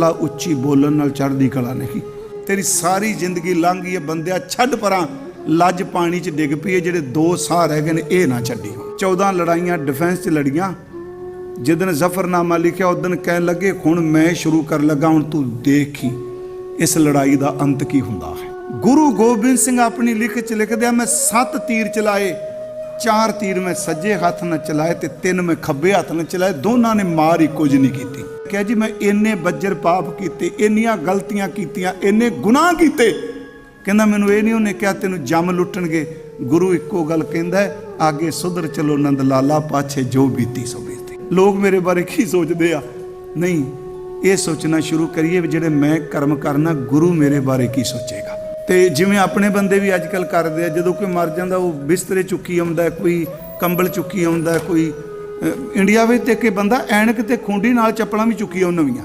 ਲਾ ਉੱਚੀ ਬੋਲਣ ਨਾਲ ਚੜ੍ਹਦੀ ਕਲਾ ਨਹੀਂ। ਤੇਰੀ ਸਾਰੀ ਜ਼ਿੰਦਗੀ ਲੰਘ ਗਈ ਹੈ ਬੰਦਿਆ ਛੱਡ ਪਰਾਂ, ਲੱਜ ਪਾਣੀ 'ਚ ਡਿੱਗ ਪਈ ਹੈ ਜਿਹੜੇ ਦੋ ਸਾਹ ਰਹਿ ਗਏ ਨੇ, ਇਹ ਨਾ ਛੱਡੀ 14 ਲੜਾਈਆਂ ਡਿਫੈਂਸ 'ਚ ਲੜੀਆਂ। ਜਿੱਦਨ ਜ਼ਫਰਨਾਮਾ ਲਿਖਿਆ ਉਦੋਂ ਕਹਿਣ ਲੱਗੇ, ਹੁਣ ਮੈਂ ਸ਼ੁਰੂ ਕਰਨ ਲੱਗਾ, ਹੁਣ ਤੂੰ ਦੇਖੀ, ਇਸ ਲੜਾਈ ਦਾ ਅੰਤ ਕੀ ਹੁੰਦਾ ਹੈ? ਗੁਰੂ ਗੋਬਿੰਦ ਸਿੰਘ ਆਪਣੀ ਲਿਖਤ 'ਚ ਲਿਖਦੇ ਮੈਂ ਸੱਤ ਤੀਰ ਚਲਾਏ, ਚਾਰ ਤੀਰ ਮੈਂ ਸੱਜੇ ਹੱਥ ਨਾਲ ਚਲਾਏ ਤੇ ਤਿੰਨ ਮੈਂ ਖੱਬੇ ਹੱਥ ਨਾਲ ਚਲਾਏ, ਦੋਨਾਂ ਨੇ ਮਾਰ ਹੀ ਕੁਝ ਨਹੀਂ ਕੀਤੀ। ਕਿਹਾ ਜੀ ਮੈਂ ਇੰਨੇ ਬੱਜਰ ਪਾਪ ਕੀਤੇ ਇੰਨੀਆਂ ਗਲਤੀਆਂ ਕੀਤੀਆਂ ਇੰਨੇ ਗੁਨਾਹ ਕੀਤੇ। ਕਹਿੰਦਾ ਮੈਨੂੰ ਇਹ ਨਹੀਂ ਉਹਨੇ ਕਿਹਾ ਤੈਨੂੰ ਜੰਮ ਲੁੱਟਣਗੇ। ਗੁਰੂ ਇੱਕੋ ਗੱਲ ਕਹਿੰਦਾ ਹੈ, ਆਗੇ ਸੁਧਰ ਚਲੋ ਨੰਦ ਲਾਲਾ ਪਾਛੇ ਜੋ ਬੀਤੀ ਸੋ ਬੀਤੀ। ਲੋਕ ਮੇਰੇ ਬਾਰੇ ਕੀ ਸੋਚਦੇ ਆ? ਨਹੀਂ ਇਹ ਸੋਚਣਾ ਸ਼ੁਰੂ ਕਰੀਏ ਵੀ ਜਿਹੜੇ ਮੈਂ ਕਰਮ ਕਰਨਾ ਗੁਰੂ ਮੇਰੇ ਬਾਰੇ ਕੀ ਸੋਚੇਗਾ? ਤੇ ਜਿਵੇਂ ਆਪਣੇ ਬੰਦੇ ਵੀ ਅੱਜਕੱਲ ਕਰਦੇ ਆ ਜਦੋਂ ਕੋਈ ਮਰ ਜਾਂਦਾ ਉਹ ਬਿਸਤਰੇ ਚੁੱਕੀ ਆਉਂਦਾ ਕੋਈ ਕੰਬਲ ਚੁੱਕੀ ਆਉਂਦਾ ਕੋਈ ਇੰਡੀਆ ਵਿੱਚ ਤੇ ਕਿ ਬੰਦਾ ਐਨਕ ਤੇ ਖੁੰਡੀ ਨਾਲ ਚੱਪਲਾਂ ਵੀ ਚੁੱਕੀਆਂ ਉਹ ਨਵੀਆਂ।